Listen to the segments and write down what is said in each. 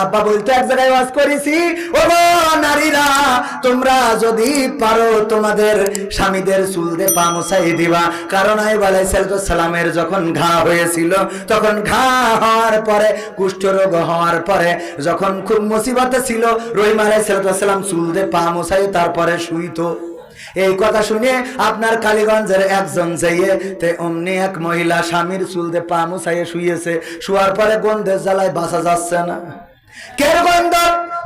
আব্বা বলতে, এক জায়গায় ওয়াজ করেছি? ও নারীরা, তোমরা যদি পারো তোমাদের স্বামীদের চুল দিয়ে পা মুছাই দিবা। কারণ আইব সালামের যখন ঘা হয়েছিল, তখন ঘা হওয়ার পরে, কুষ্ঠরোগ হওয়ার পরে, যখন খুব মুসিবতে ছিল, রহিম আলাইসালাম চুল দিয়ে পা মুছাই তারপরে শুইতো। এই কথা শুনে আপনার কালীগঞ্জের একজন যাইয়ে তে অমনি এক মহিলা স্বামীর চুল দিয়ে পা মুছাইয়ে শুয়েছে। শুয়ার পরে গন্ধের জ্বালায় বাঁচা যাচ্ছে না। কের গন্ধ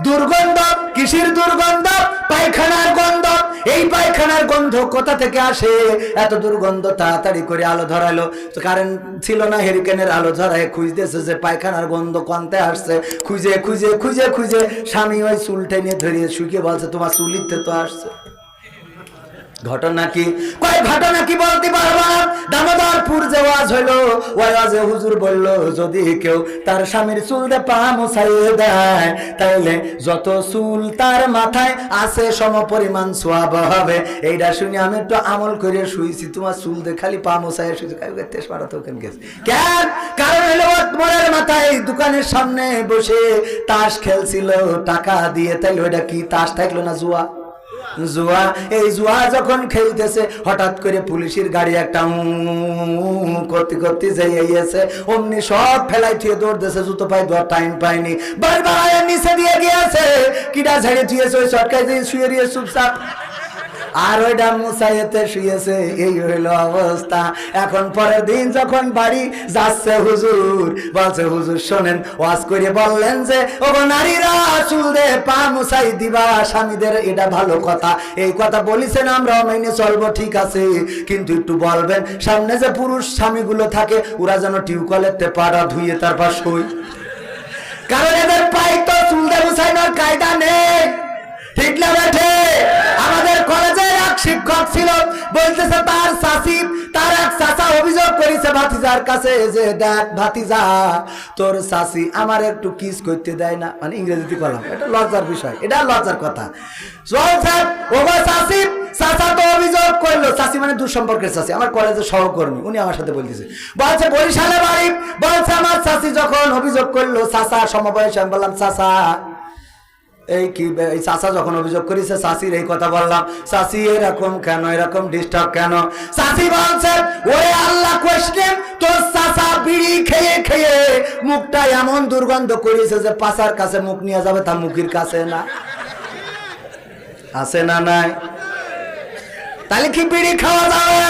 দুর্গন্ধ কিসির দুর্গন্ধ পায়খানার গন্ধ এই পায়খানার গন্ধ কোথা থেকে আসে? এত দুর্গন্ধ তাড়াতাড়ি করে আলো ধরালো। কারেন্ট ছিল না হেরিকেনের আলো ধরায় খুঁজতেছে যে পায়খানার গন্ধ কনতে আসছে। খুঁজে খুঁজে খুঁজে খুঁজে স্বামী ওই চুল টেনে ধরিয়ে শুকিয়ে বলছে, তোমার চুলিতে তো আসছে। ঘটনা কি? কয় ঘটনা কি বলতে পারব না দামোদরপুর যে ওয়াজ ওই ওয়াজে হুজুর বলল, যদি কেউ তার স্বামীর চুল পা মুছাইয়ে দেয় তাহলে যত চুল তার মাথায় আছে সম পরিমাণ সোয়াব হবে। এইটা শুনে আমি একটু আমল করে শুয়েছি তোমার চুল দিয়ে খালি পা শুয়েছি কাউকে তেজ পাড়া তো কেন গেছে? কেন? কারণ হলো মনের মাথায় দোকানের সামনে বসে তাস খেলছিল, টাকা দিয়ে, তাইলে ওইটা কি তাস থাকল না জুয়া? জুয়া, এই জুয়া যখন খেলতেছে, হঠাৎ করে পুলিশের গাড়ি একটা করতে করতে যাইয়াছে অমনি সব ফেলাই থুয়ে দৌড়তেছে, জুতো পাই দেওয়ার টাইম পায়নি। বারবার নিচে দিয়ে গিয়েছে কিটা ঝাড়ে থুয়েছে, ওই সরকার দিয়ে শুয়ে দিয়ে চুপচাপ। আর ওইটা মুসাইতে শুয়েছে, এই হইল অবস্থা। এখন পরের দিন যখন বাড়ি যাচ্ছে হুজুর, বলছে, হুজুর, শোনেন, ওয়াজ করে বললেন যে ও নারীরা চুল দে পা মুসাই দিবা, স্বামীদের এটা ভালো কথা। এই কথা বলিছেন আমরা, মেনে চলবো, ঠিক আছে। কিন্তু একটু বলবেন, সামনে যে পুরুষ স্বামীগুলো থাকে, ওরা যেন টিউকলের পাড়া ধুয়ে তারপর সই কারণ এদের পাই তো চুল দে মুসাইনার কায়দা নেই। ঠিক না আমাদের শিক্ষক ছিল, বলতেছে, তার শাসি, তার এক চাচা অভিযোগ করেছে ভাতিজার কাছে যে, দেখ ভাতিজা, তোর শাসি আমার একটু কিস করতে দেয় না। মানে ইংরেজিতে করলাম এটা লজ্জার বিষয়, এটা লজ্জার কথা। তো অভিযোগ করল। চাষি মানে চাষি আমার কলেজের সহকর্মী, উনি আমার সাথে বলতেছে। বলছে, বরিশালে বাড়ি? বলছে, আমার চাষি যখন অভিযোগ করল, চাচা সমবয়সে, আমি বললাম, চাচা এই কি এই চাষা যখন অভিযোগ করেছে চাষির এই কথা বললাম। চাষি এরকম কেন? এরকম ডিস্টার্ব কেন? চাষি বলছে, ওরে আল্লাহ কোয়েশ্চেন তোর চাষা বিড়ি খেয়ে খেয়ে মুখটা এমন দুর্গন্ধ করেছে যে পাশার কাছে মুখ নিয়ে যাবে তার মুখের কাছে না। আছে না নাই? তাহলে কি বিড়ি খাওয়া যাবে?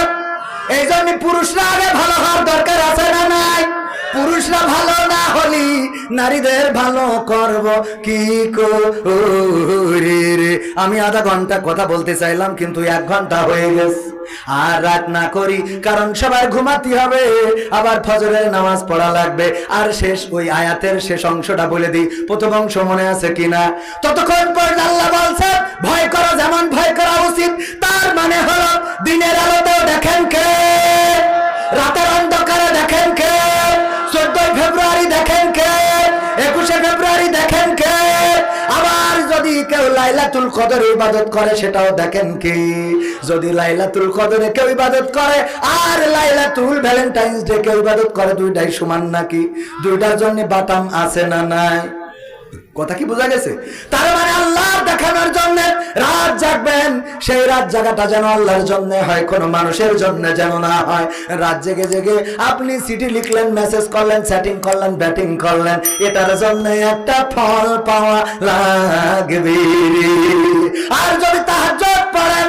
এই জন্য পুরুষরা আগে ভালো হওয়ার দরকার আছে না নাই? পুরুষরা ভালো না হলি নারীদের ভালো করব কি রে আমি আধা ঘণ্টা কথা বলতে চাইলাম, কিন্তু এক ঘণ্টা হয়ে গেছে। আর রাত না করি, কারণ সবার ঘুমাতে হবে, আবার ফজরের নামাজ পড়া লাগবে। আর শেষ ওই আয়াতের শেষ অংশটা বলে দিই, প্রথম অংশ মনে আছে কিনা? ততক্ষণ পর্যন্ত আল্লাহ বলছে ভয় করো যেমন ভয় করা উচিত, তার মানে হলো দিনের আলোতেও দেখেন কে? যদি কেউ লাইলাতুল কদর ইবাদত করে, সেটাও দেখেন কি? যদি লাইলাতুল কদরে কেউ ইবাদত করে, আর লাইলাতুল ভ্যালেন্টাইন্স ডে কেউ ইবাদত করে, দুইটাই সমান নাকি? দুইটার জন্য বাটাম আছে না নাই? কথা কি বোঝা গেছে? তার মানে আল্লাহ দেখানোর জন্য রাত জাগবেন। সেই রাত জাগাটা যেন আল্লাহর জন্য হয়, কোন মানুষের জন্য যেন না হয়। রাত জেগে জেগে আপনি সিটি লিখলেন মেসেজ করলেন সেটিং করলেন ব্যাটিং করলেন। এটার জন্য একটা ফল পাওয়া লাগবে আর যদি তাহাজ্জুদ পড়েন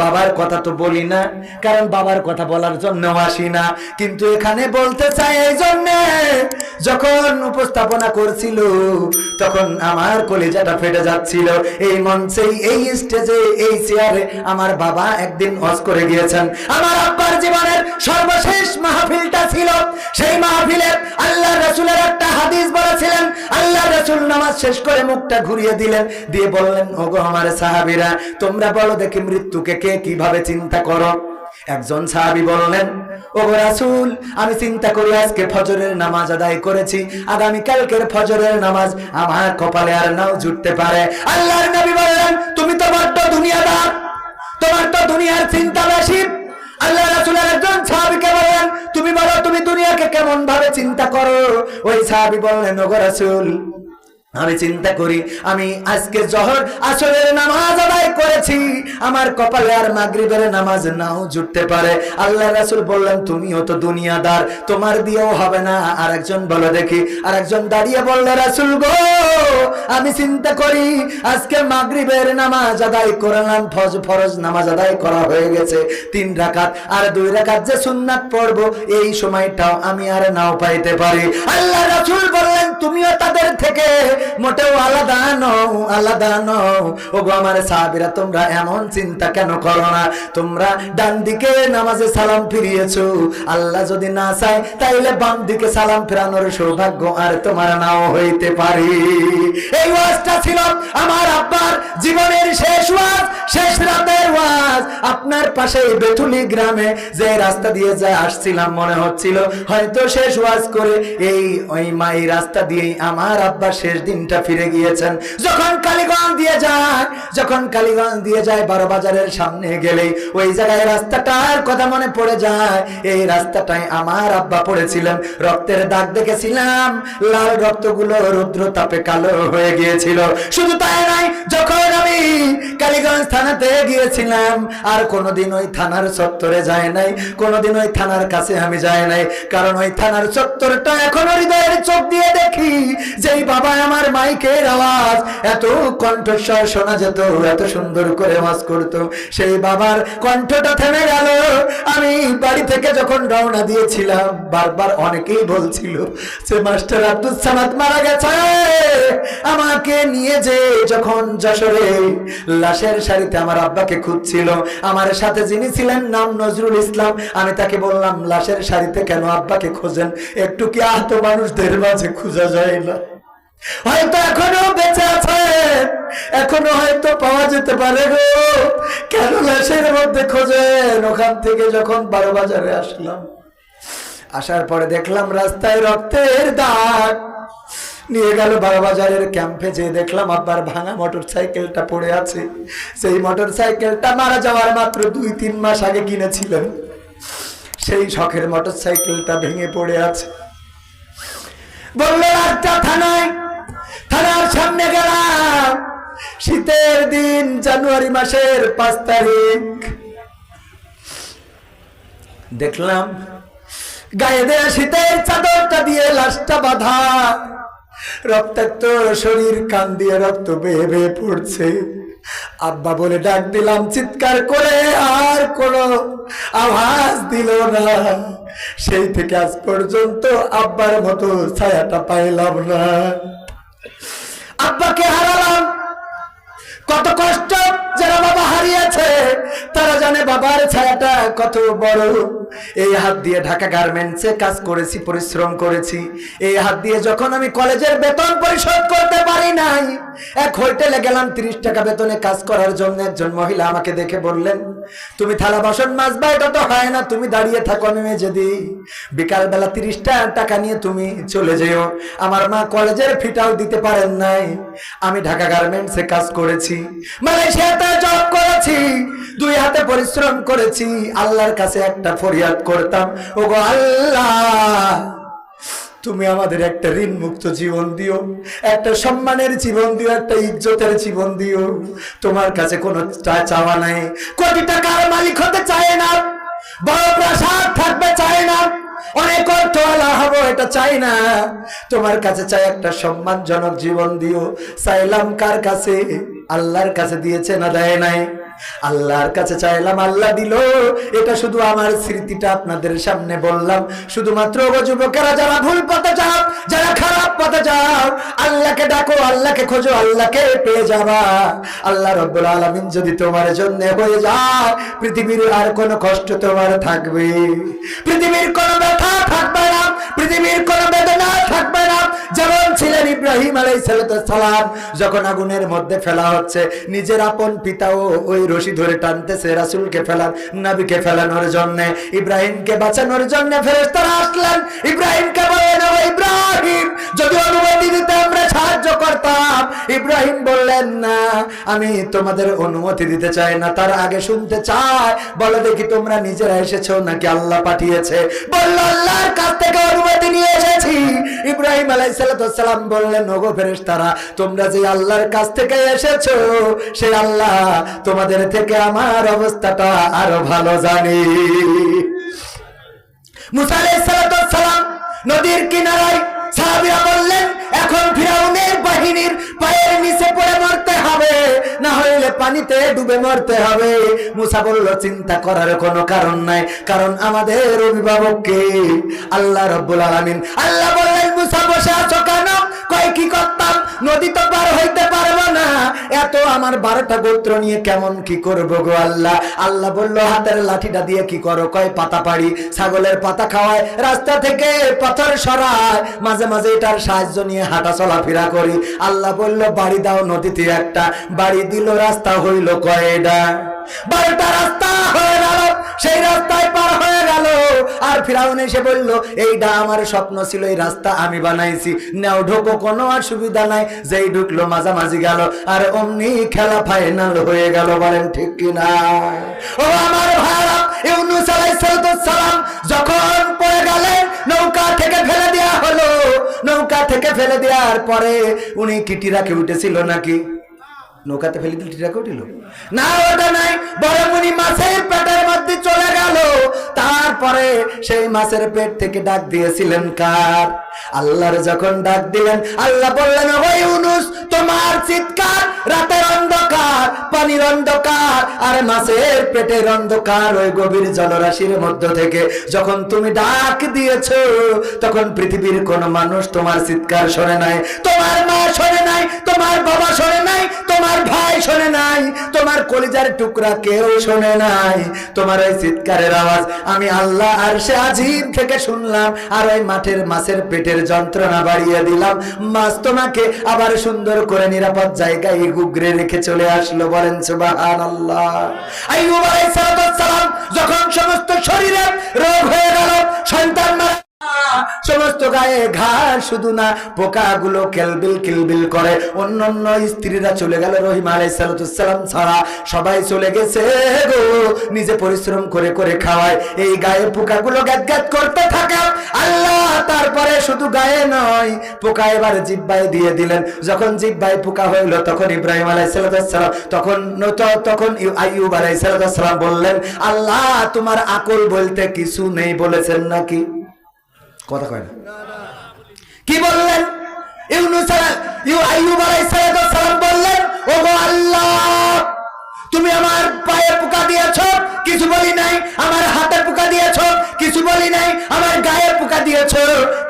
বাবার কথা তো বলি না, কারণ বাবার কথা বলার জন্য আসি না। কিন্তু এখানে বলতে চাই এই জন্য, যখন উপস্থাপনা করছিল, তখন আমার কলিজাটা ফেটে যাচ্ছিল। এই মঞ্চে এই স্টেজে এই চেয়ারে আমার বাবা একদিন অস করে গিয়েছেন। আমার আব্বার জীবনের সর্বশেষ মাহফিলটা ছিল। সেই মাহফিলে আল্লাহ রসুলের একটা হাদিস বলেছিলেন, আল্লাহ রসুল নামাজ শেষ করে মুখটা ঘুরিয়ে দিলেন। দিয়ে বললেন, ওগো আমার সাহাবিরা, তোমরা বলো দেখি মৃত্যুকে কে কীভাবে চিন্তা করো? একজন সাহাবি বললেন ও রাসূল, আমি চিন্তা করি আজকে ফজরের নামাজ আদায় করেছি। আগামী কালকের ফজরের নামাজ আমার কপালে আর নাও জুটতে পারে। আল্লাহর নবী বললেন, তুমি তো বড্ড দুনিয়াদার, তোমার তো দুনিয়ার চিন্তা বেশি। আল্লাহ রাসূলের একজন সাহাবীকে বললেন, তুমি বলো, তুমি দুনিয়াকে কেমন ভাবে চিন্তা করো? ওই সাহাবী বললেন, ওগো রাসূল আমি চিন্তা করি, আমি আজকে জহর আসরের নামাজ আদায় করেছি। আমার কপালে আর মাগরিবের নামাজ নাও জুটতে পারে। আল্লাহ রাসূল বললেন, তুমিও তো দুনিয়াদার, তোমার দিয়েও হবে না। আর একজন বলো, দেখি। আর একজন দাঁড়িয়ে বললে, রাসূল গো, আমি চিন্তা করি, আজকে মাগরিবের নামাজ আদায় করলাম, ফজ, ফরজ নামাজ আদায় করা হয়ে গেছে। তিন রাকাত আর দুই রাকাত যে সুন্নাত পড়ব, এই সময়টাও আমি আর নাও পাইতে পারি। আল্লাহ রাসুল বললেন, তুমিও তাদের থেকে মোটেও আলাদা নও আলাদা নও। ওগো আমার সাহাবীরা, তোমরা এমন চিন্তা কেন করো না? তোমরা ডান দিকে নামাজে সালাম ফিরিয়েছো। আল্লাহ যদি না চায়, তাইলে বাম দিকে সালাম ফেরানোর সৌভাগ্য আর তোমার নাও হইতে পারি। এই ওয়াজটা ছিল আমার আব্বার জীবনের শেষ ওয়াজ, শেষ রাতের ওয়াজ। আপনার পাশে বেথুলি গ্রামে যে রাস্তা দিয়ে যা আসছিলাম, মনে হচ্ছিল হয়তো শেষ ওয়াজ করে এই ওই মাই রাস্তা দিয়েই আমার আব্বা শেষ দিনটা ফিরে গিয়েছেন। যখন কালীগঞ্জ দিয়ে যায়, যখন কালীগঞ্জ দিয়ে যায় বারো বাজারের সামনে গেলেই ওই জায়গায় রাস্তাটার কথা মনে পড়ে যায়। এই রাস্তাটায় আমার আব্বা পড়েছিলেন, রক্তের দাগ দেখেছিলাম। লাল রক্তগুলো রুদ্র তাপে কালো হয়ে গিয়েছিল। শুধু তাই নয়, যখন আমি কালীগঞ্জ থানাতে গিয়েছিলাম, আর কোনোদিন ওই থানার চত্বরে যায় নাই, কোনোদিন ওই থানার কাছে আমি যাই নাই। কারণ ওই থানার চত্বরটা এখনও হৃদয়ের চোখ দিয়ে দেখি। যেই বাবা আমার মাইকের আওয়াজ, এত কণ্ঠস্বর শোনা যেত, এত সুন্দর করে ওয়াজ করতো। সেই বাবার কণ্ঠটা থেমে গেল। আমি বাড়ি থেকে যখন রওনা দিয়েছিলাম, বারবার অনেকেই বলছিল যে, মাস্টার আব্দুল সামাদ মারা গেছে। আমাকে নিয়ে যে যখন যশোরে লাশের শাড়িতে আমার আব্বাকে খুঁজছিল, আমার সাথে যিনি ছিলেন নাম নজরুল ইসলাম, আমি তাকে বললাম, লাশের শাড়িতে কেন আব্বাকে খোঁজেন? একটু কি আহত মানুষদের মাঝে খোঁজা যায় না? হয়তো এখনও বেঁচে আছে এখনও হয়তো পাওয়া যেতে পারে গো। কেন লাশের মধ্যে খোঁজেন? ওখান থেকে যখন বারো বাজারে আসলাম, আসার পরে দেখলাম রাস্তায় রক্তের দাগ। নিয়ে গেল বাজারের ক্যাম্পে যে দেখলাম আব্বার ভাঙা মোটর সাইকেলটা পড়ে আছে। সেই মোটর সাইকেলটা মারা যাওয়ার মাত্র দুই, তিন মাস আগে কিনেছিলেন। সেই শখের মোটর সাইকেলটা ভেঙে পড়ে আছে। বলল একটা থানায় থানার সামনে গেলাম। শীতের দিন, জানুয়ারি মাসের পাঁচ তারিখ। দেখলাম, গায়ে দেয়া শীতের চাদরটা দিয়ে লাশটা বাঁধা। রক্তাক্ত শরীর কান দিয়ে রক্ত বেয়ে বেয়ে পড়ছে। আব্বা বলে ডাক দিলাম, চিৎকার করে আর কোনো আওয়াজ দিল না। সেই থেকে আজ পর্যন্ত আব্বার মতো ছায়াটা পাইলাম না। আব্বাকে হারালাম। কত কষ্ট? যারা বাবা হারিয়েছে, তারা জানে বাবার ছায়াটা কত বড়। এই হাত দিয়ে ঢাকা গার্মেন্টসে কাজ করেছি, পরিশ্রম করেছি। এই হাত দিয়ে যখন আমি কলেজের বেতন পরিশোধ করতে পারি নাই, এক হোটেলে গেলাম, তিরিশ টাকা বেতনে কাজ করার জন্য একজন মহিলা আমাকে দেখে বললেন, তুমি থালা বাসন মাজবা, এটা তো হয় না, তুমি দাঁড়িয়ে থাকো আমি মেজে দিই। বিকাল বেলা তিরিশটা টাকা নিয়ে তুমি চলে যেও। আমার মা কলেজের ফিটাও দিতে পারেন নাই। আমি ঢাকা গার্মেন্টসে কাজ করেছি। মালয়েশিয়াতে জব করেছি, দুই হাতে পরিশ্রম করেছি, আল্লাহর কাছে একটা ফরিয়াদ করতাম। ওগো আল্লাহ, তুমি আমাদের একটা ঋণ মুক্ত জীবন দিও, একটা সম্মানের জীবন দিও, একটা ইজ্জতের জীবন দিও। তোমার কাছে কোনো চাওয়া নাই। কোটি টাকার মালিক হতে চায় না। বড় প্রাসাদ থাকবে চায় না। অনেক অর্থওয়ালা হব, এটা চাই না। তোমার কাছে চাই একটা সম্মানজনক জীবন দিও। চাইলাম কার কাছে? আল্লাহর কাছে দিয়েছে না দেয় নাই? আল্লাহর কাছে চাইলাম আল্লাহ দিল। এটা শুধু আমার স্মৃতিটা আপনাদের সামনে বললাম। শুধুমাত্র যুবকেরা যারা ভুল পথে যাও যারা খারাপ পথে যাও আল্লাহকে ডাকো, আল্লাহকে খোঁজো, আল্লাহকে পেয়ে যাবা। আল্লাহ রব্বুল আলামিন যদি তোমার জন্য হয়ে যায়, পৃথিবীর আর কোনো কষ্ট তোমার থাকবে। পৃথিবীর কোনো ব্যথা থাকবে না, পৃথিবীর কোনো বেদনা থাকবে না। যেমন ছিলেন ইব্রাহিম আলাই সালাম যখন আগুনের মধ্যে ফেলা হচ্ছে, নিজের আপন পিতাও ওই রশি ধরে টানতেছে রাসুলকে ফেলান নাবিকে ফেলানোর জন্য, ইব্রাহিমকে বাঁচানোর জন্য ফেরেস্তারা আসলেন। ইব্রাহিমকে বললেন "ও ইব্রাহিম, যদি অনুমতি দিতে আমরা সাহায্য করতাম। ইব্রাহিম বললেন, না, আমি তোমাদের অনুমতি দিতে চাই না, তার আগে শুনতে চাই বলো দেখি তোমরা নিজেরা এসেছ নাকি আল্লাহ পাঠিয়েছে? বলল, আল্লাহর কাছ থেকে অনুমতি নিয়ে এসেছি। ইব্রাহিম আলাইসালাম বললেন, ওগো ফেরেশতারা, তোমরা যে আল্লাহর কাছ থেকে এসেছ, সেই আল্লাহ তোমাদের থেকে আমার অবস্থাটা আরও ভালো জানি। আলাইসালাম নদীর কিনারায় সাহাবীরা বললেন, এখন ফিরাউনের বাহিনীর পায়ের নিচে পড়ে মরতে হবে, না হইলে পানিতে ডুবে মরতে হবে। মুসা বলল, চিন্তা করার কোনো কারণ নাই, কারণ আমাদের অভিভাবককে আল্লাহ রব্বুল আলামিন আল্লাহ বললেন, মুসা বসে আছো কেন? কি করতাম? নদী তো পার হইতে পারব না। এত আমার বারোটা গোত্র নিয়ে কেমন কি করব গো আল্লাহ? আল্লাহ বলল, হাতের লাঠিটা দিয়ে কি করো? কয় পাতা পাড়ি, ছাগলের পাতা খাওয়ায়, রাস্তা থেকে পাথর সরায়। মাঝে মাঝে এটার সাহায্য নিয়ে হাঁটা চলাফেরা করি। আল্লাহ বলল, বাড়ি দাও নদীতে একটা। বাড়ি দিল, রাস্তা হইল কয়টা বারোটা রাস্তা হয়ে গেল। সেই রাস্তায় পার হয়ে গেল। আর ফিরাউন এসে বলল এইটা আমার স্বপ্ন ছিল, এই রাস্তা আমি বানাইছি। নাও ঢোকো, কোনো অসুবিধা নাই। যেই ঢুকলো, মাঝামাঝি গেল। আর অমনি খেলা ফাইনাল হয়ে গেল, বলেন ঠিক কিনা ও আমার ভাইরা, ইউনুস সালাম যখন পড়ে গেলেন, নৌকা থেকে ফেলে দেওয়া হলো। নৌকা থেকে ফেলে দেওয়ার পরে উনি কিটি রাখে উঠেছিল নাকি? নৌকাতে ফেলে দিল টিরাকে উঠিল। না, ওটা নাই। বরমুনি মাছের পেটের মধ্যে চলে গেল। তারপরে সেই মাছের পেট থেকে ডাক দিয়েছিলেন কার? আল্লাহর যখন ডাক দিলেন, আল্লাহ বললেন ওই উনুস তোমার চিৎকার রাতের অন্ধকার, পানির অন্ধকার, আর মাছের পেটের অন্ধকার ওই গভীর জলরাশির মধ্য থেকে। যখন তুমি ডাক দিয়েছ, তখন পৃথিবীর কোন মানুষ তোমার চিৎকার শোনে নাই। তোমার মা শোনে নাই, তোমার বাবা শোনে নাই, তোমার ভাই শোনে নাই, তোমার কলিজার টুকরা কেউ শোনে নাই। তোমার ওই চিৎকারের আওয়াজ আমি আল্লাহ আর সে আজিম থেকে শুনলাম, আর ওই মাঠের মাছের পেটের যন্ত্রণা বাড়িয়ে দিলাম। মাছ তোমাকে আবার সুন্দর করে নিরাপদ জায়গায় গুগরে রেখে চলে আসলো। বলেন আলাইহিস সালাম যখন সমস্ত শরীরে রোগ হয়ে গেল সমস্ত গায়ে ঘাস শুধু না, পোকাগুলো কেলবিল কিলবিল করে। অন্য অন্য স্ত্রীরা চলে গেল রহিমা আলাইসালাম ছাড়া। সবাই চলে গেছে গো, নিজে পরিশ্রম করে করে খাওয়ায়। এই গায়ে পোকাগুলো গ্যাত গ্যাত করতে থাকে। আল্লাহ তারপরে শুধু গায়ে নয়, পোকা এবার জিব্বায় দিয়ে দিলেন। যখন জিব্বায় পোকা হইল, তখন ইব্রাহিম আলাইসালাম তখন তো- তখন আইয়ুব আলাইসালাম বললেন, আল্লাহ, তোমার আকল বলতে কিছু নেই বলেছেন নাকি? কথা কয় না। কি বললেন? বললেন আল্লাহ, তুমি আমার পায়ে পোকা দিয়েছ, কিছু বলি নাই, আমার কিছু বলি নাই, আমার গায়ে পোকা দিয়েছ।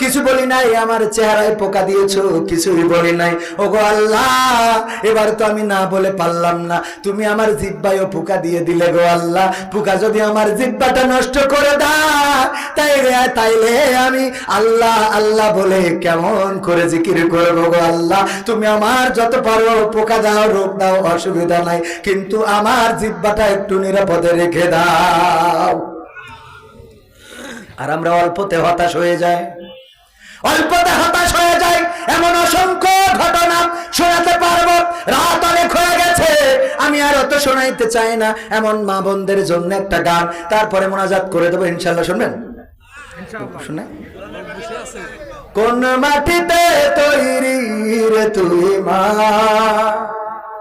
কিছু বলি নাই, আমার চেহারায় পোকা দিয়েছ। কিছুই বলি নাই। ওগো আল্লাহ, এবার তো আমি না বলে পারলাম না। তুমি আমার জিব্বায়ও পোকা দিয়ে দিলে গো আল্লাহ। পোকা যদি আমার জিব্বাটা নষ্ট করে দাও তাইলে তাইলে আমি আল্লাহ আল্লাহ বলে কেমন করে জিকির করব গো আল্লাহ। তুমি আমার যত পারো পোকা দাও, রোগ দাও, অসুবিধা নাই। কিন্তু আমার জিব্বাটা একটু নিরাপদে রেখে দাও। আর আমরা অল্পতে হতাশ হয়ে যায় অল্পতে হতাশ হয়ে যায় এমন অসংখ্য ঘটনা শোনাতে পারব। রাত অনেক হয়ে গেছে আমি আর অত শোনাইতে চাই না। এমন মা বোনদের জন্য একটা গান তারপরে মোনাজাত করে দেবো ইনশাল্লাহ শুনবেন? শুনে? কোন মাটিতে তৈরি রে তুই মা?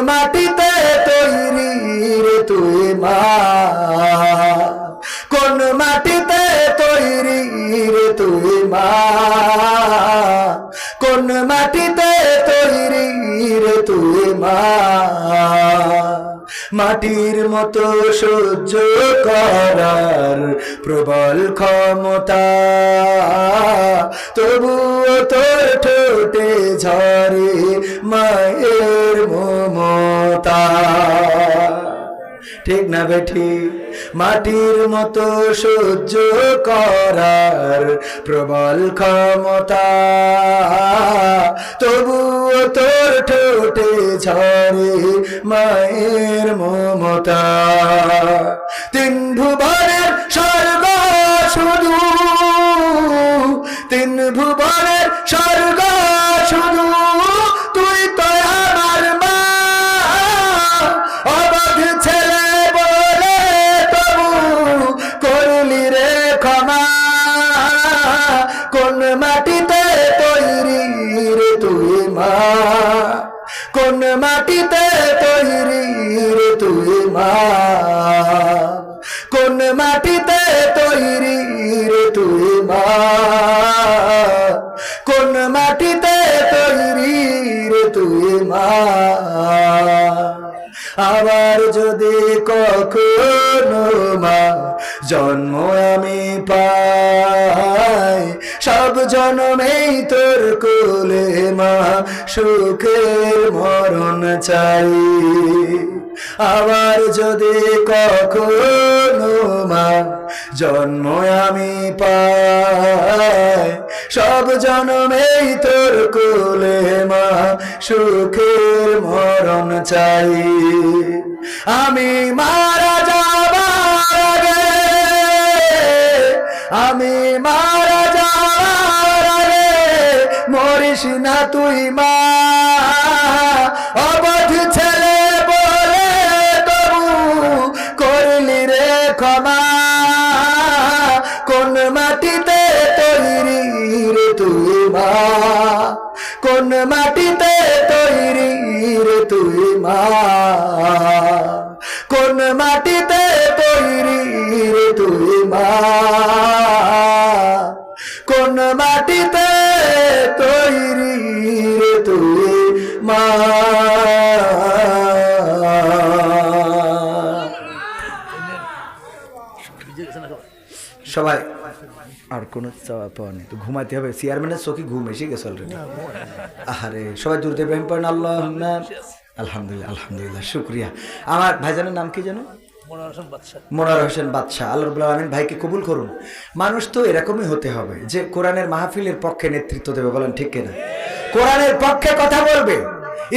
মাটিতে তৈরি রে তুই মা। কোন মাটিতে তৈরি রে তুই মা। কোন মাটিতে তৈরি রে তুই মা। মাটির মতো সহ্য করার প্রবল ক্ষমতা। তবুও তোর ঠোঁটে ঝরে মায়ের ঠিক না বেঠি মাটির মতো সহ্য করার প্রবল ক্ষমতা। তবুও তোর ঠোঁটে ঝরে মায়ের মমতা। তিন ভুবনের স্বর্গ শুধু, তিন ভুবনের কোন মাটিতে তৈরি রে তুই মা? কোন মাটিতে তৈরি রে তুই মা? কোন মাটিতে তৈরি রে তুই মা? কোন মাটিতে তৈরি রে তুই মা? আবার যদি কখনো মা জন্ম আমি পাই। সব জন্মেই তোর কোলে মা, সুখের মরণ চাই। আবার যদি কখনো মা, জন্ম আমি পাই। সব জন্মেই তোর কোলে মা, সুখের মরণ চাই। আমি মারা আমি মারা যাবার আগে মরিস না তুই মা। অবধ ছেলে বলে তবু করলি রে ক্ষমা। কোন মাটিতে তৈরি রে তুই মা? কোন মাটিতে তৈরি রে তুই মা? কোন মাটিতে মাটিতে তৈরি রে তুই মা। সবাই, আর কোনো চাওয়া পাওয়া নেই। তো ঘুমাতে হবে। চেয়ারম্যানের চোখে ঘুম এসে গেছে অলরেডি আরে সবাই দূর ইব্রাহিম পড়েন আল্লাহ আলহামদুলিল্লাহ আলহামদুলিল্লাহ, শুক্রিয়া। আমার ভাইজানের নাম কি জানো মোনার হোসেন বাদশাহ। আল্লাহ আলমিন ভাইকে কবুল করুন। মানুষ তো এরকমই হতে হবে যে কোরআনের মাহফিলের পক্ষে নেতৃত্ব দেবে, বলেন ঠিক কিনা? কোরআনের পক্ষে কথা বলবে।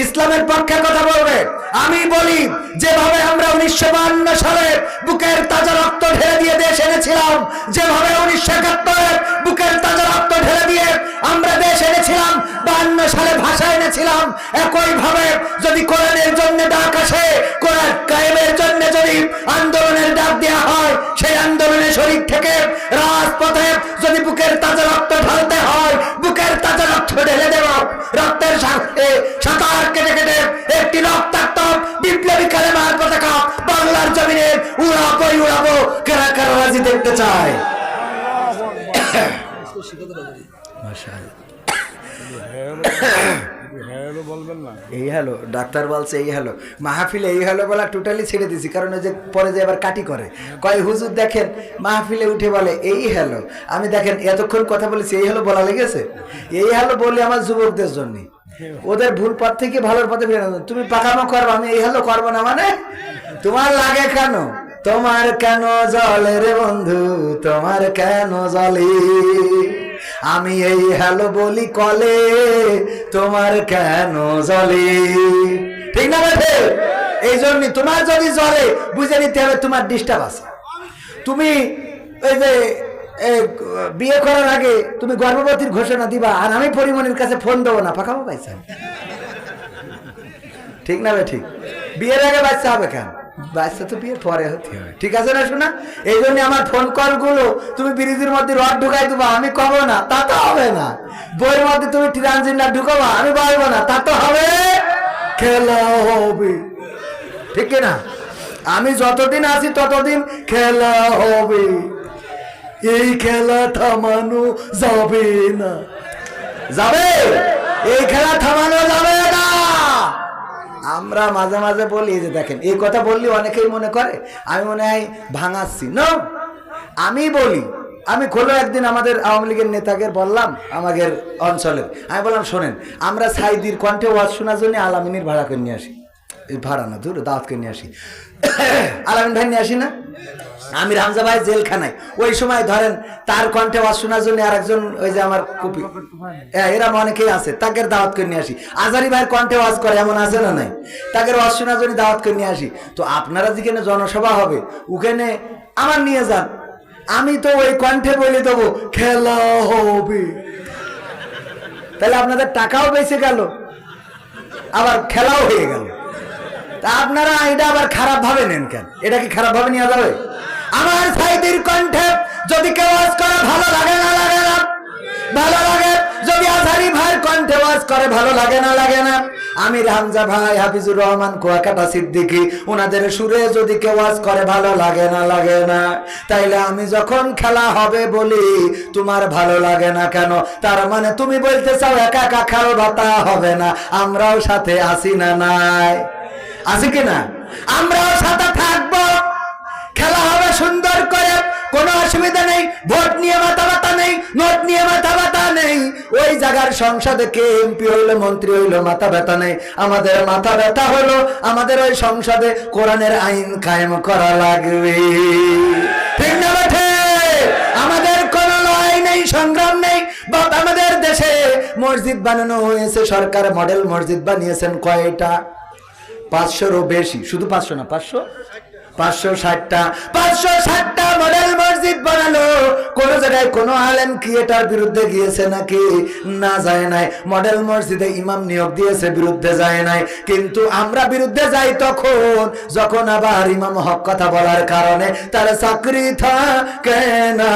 ইসলামের পক্ষে কথা বলবে। আমি বলি, যেভাবে আমরা উনিশশো বান্ন সালে বুকের তাজা রক্ত ঢেলে দিয়ে দেশ এনেছিলাম, যেভাবে উনিশশো একাত্তরে বুকের তাজা রক্ত ঢেলে দিয়ে আমরা দেশ এনেছিলাম বান্ন সালে ভাষা এনেছিলাম। একই ভাবে যদি কোরআনের জন্য ডাক আসে, কোরআন কায়েমের জন্য যদি আন্দোলনের ডাক দেওয়া হয়, সেই আন্দোলনের শরীর থেকে রাজপথে যদি বুকের তাজা রক্ত ঢালতে হয়, বুকের তাজা রক্ত ঢেলে দেওয়া বাংলার জমিনে উড়াবো রাজি দেখতে চায়? এই হ্যালো, ডাক্তার বলছে এই হ্যালো। মাহফিলে এই হ্যালো বলা টোটালি ছেড়ে দিছি, কারণ ওই যে পরে যে কাটি করে। কয়, হুজুর দেখেন, মাহফিলে উঠে বলে, এই হ্যালো। আমি দেখেন, এতক্ষণ কথা বলেছি, এই হ্যালো বলা লেগেছে? এই হ্যালো বলি আমার যুবকদের জন্য। ওদের ভুল পথ থেকে ভালোর পথে ফিরে। তুমি পাকামো করব আমি এই হ্যালো করব না মানে? তোমার লাগে কেন? তোমার কেন জলে রে বন্ধু? তোমার কেন জলে? আমি এই হ্যালো বলি কলে, তোমার কেন জলে? ঠিক না বেঠে এই জন্য তোমার যদি জলে, বুঝে নিতে হবে তোমার ডিস্টার্ব আছে। তুমি ওই যে বিয়ে করার আগে তুমি গর্ভবতীর ঘোষণা দিবা, আর আমি পরিমণির কাছে ফোন দেবো না। পাকাবো পাইছেন ঠিক না বে, ঠিক। বিয়ের আগে বাচ্চা হবে কেন? বাচ্চা তো বিয়ের পরে হতে হবে। ঠিক আছে না, শোনা? এই জন্য আমার ফোন কলগুলো তুমি ব্রিজের মধ্যে রড ঢুকাই দেবা, আমি কব না, তা তো হবে না। বইয়ের মধ্যে তুমি ট্রানজিন্ডার ঢুকাবা, আমি বলব না, তা তো হবে। খেলা হবে। ঠিক না? আমি যতদিন আছি ততদিন খেলা হবে। এই খেলা থামানো যাবে না। যাবে? এই খেলা থামানো যাবে না। আমরা মাঝে মাঝে বলি যে দেখেন, এই কথা বললে অনেকেই মনে করে, আমি মনে হয় ভাঙাচ্ছি, না? আমি বলি, আমি খোলো একদিন আমাদের আওয়ামী লীগের নেতাকে বললাম, আমাদের অঞ্চলের, আমি বললাম, শোনেন, আমরা সাইদির কণ্ঠে ওয়াজ শোনার জন্য আলামিনীর ভাড়া করে নিয়ে আসি। ভাড়া না দূর দাওয়াত করে নিয়ে আসি। আলামিন ভাই নিয়ে আসি না? আমি রামজা ভাই জেলখানায়। ওই সময় ধরেন, তার কণ্ঠে ওয়াজ শোনার জন্য আরেকজন ওই যে আমার কপি। হ্যাঁ এরা অনেকেই আছে, তাকে দাওয়াত করে নিয়ে আসি। আজারি ভাইয়ের কণ্ঠে ওয়াজ করে, এমন আছে না নাই? তাকে ওয়াজ শোনার জন্য দাওয়াত করে নিয়ে আসি। তো আপনারা যেখানে জনসভা হবে, ওখানে আমার নিয়ে যান। আমি তো ওই কণ্ঠে বলে দেবো, খেলা হবে। তাহলে আপনাদের টাকাও বেঁচে গেল, আবার খেলাও হয়ে গেল। তা আপনারা এটা আবার খারাপ ভাবে নেন কেন? এটা কি খারাপ ভাবে নেওয়া যাবে? আমার সাইদির কণ্ঠে যদি কেউ ওয়াজ করে, ভালো লাগে না লাগে না? ভালো লাগে? যদি আধারি ভাইয়ের কণ্ঠে ওয়াজ করে, ভালো লাগে না লাগে না? আমি হামজা ভাই, হাফিজুর রহমান, কুয়াকাটা সিদ্দিকি ওনাদের সুরে যদি কেউ ওয়াজ করে, ভালো লাগে না লাগে না? তাইলে আমি যখন খেলা হবে বলি, তোমার ভালো লাগে না কেন? তার মানে তুমি বলতে চাও, একা একা খাও ভাতা হবে না। আমরাও সাথে আসি না নাই? আছে কিনা আমরাও সাথে থাকব। খেলা হবে সুন্দর করে। কোনো অসুবিধা নেই। ভোট নিয়ে মাথা ব্যথা নেই। নোট নিয়ে মাথা ব্যথা নেই। ওই জায়গার সংসদে কে এমপি হইল, মন্ত্রী হইল মাথা ব্যথা নেই। আমাদের মাথা ব্যথা হলো আমাদের ওই সংসদে কোরআনের আইন কায়েম করা লাগবে। ঠিক না আমাদের কোন লড়াই নেই, সংগ্রাম নেই। বা আমাদের দেশে মসজিদ বানানো হয়েছে। সরকার মডেল মসজিদ বানিয়েছেন কয়টা? পাঁচশোরও বেশি। শুধু পাঁচশো না, পাঁচশো? পাঁচশো ষাটটা পাঁচশো ষাটটা মডেল মসজিদ বানালো। কোন জায়গায় কোনো আলেম কি বিরুদ্ধে গিয়েছে নাকি? না, যায় নাই। মডেল মসজিদে ইমাম নিয়োগ দিয়েছে, বিরুদ্ধে যায় নাই। কিন্তু আমরা বিরুদ্ধে যাই তখন, যখন আবার ইমাম হক কথা বলার কারণে তার চাকরি থাকে না